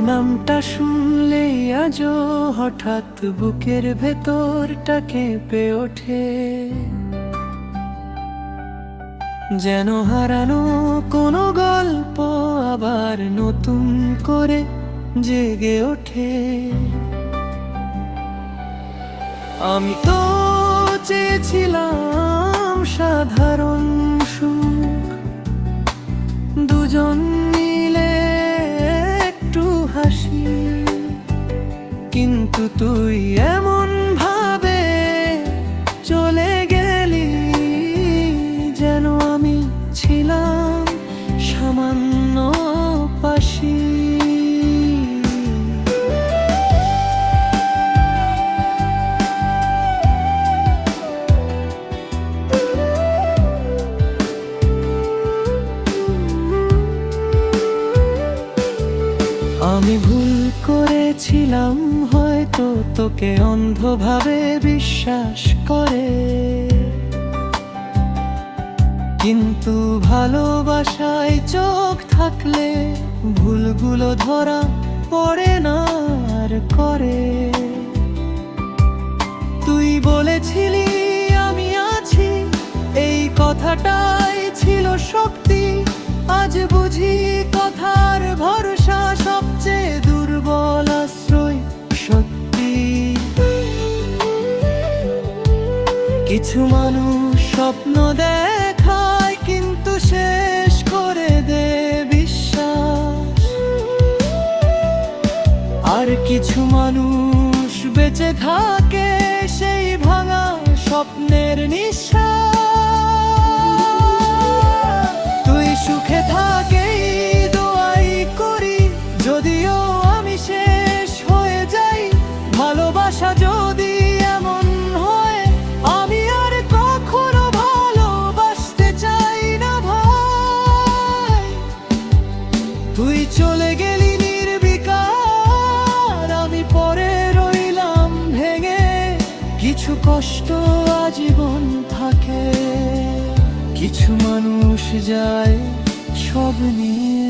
নামটা শুনলে আজও হঠাৎ বুকের ভেতরটা কেঁপে ওঠে। যেন হারানো কোনো গল্প আবার নতুন করে জেগে ওঠে। আমি তো চেয়েছিলাম সাধারণ সুখ। দুজন তুই এমন ভাবে চলে আমি ভুল করেছিলাম, হয়তো তোকে অন্ধভাবে বিশ্বাস করে। কিন্তু ভালোবাসায় চোখ থাকলে ভুলগুলো ধরা পড়ে না আর করে। তুই বলেছিলি আমি আছি, এই কথাটাই ছিল শক্তি, আজ বুঝি কথার কিছু মানুষ স্বপ্ন দেখায়, কিন্তু শেষ করে দে বিশ্বাস। আর কিছু মানুষ বেঁচে থাকে, সেই ভাঙা স্বপ্নের নিঃশ্বাস চলে গেলি নির্বিকার। আমি পরে রইলাম ভেঙে। কিছু কষ্ট আজীবন থাকে। কিছু মানুষ যায় সব নিয়ে।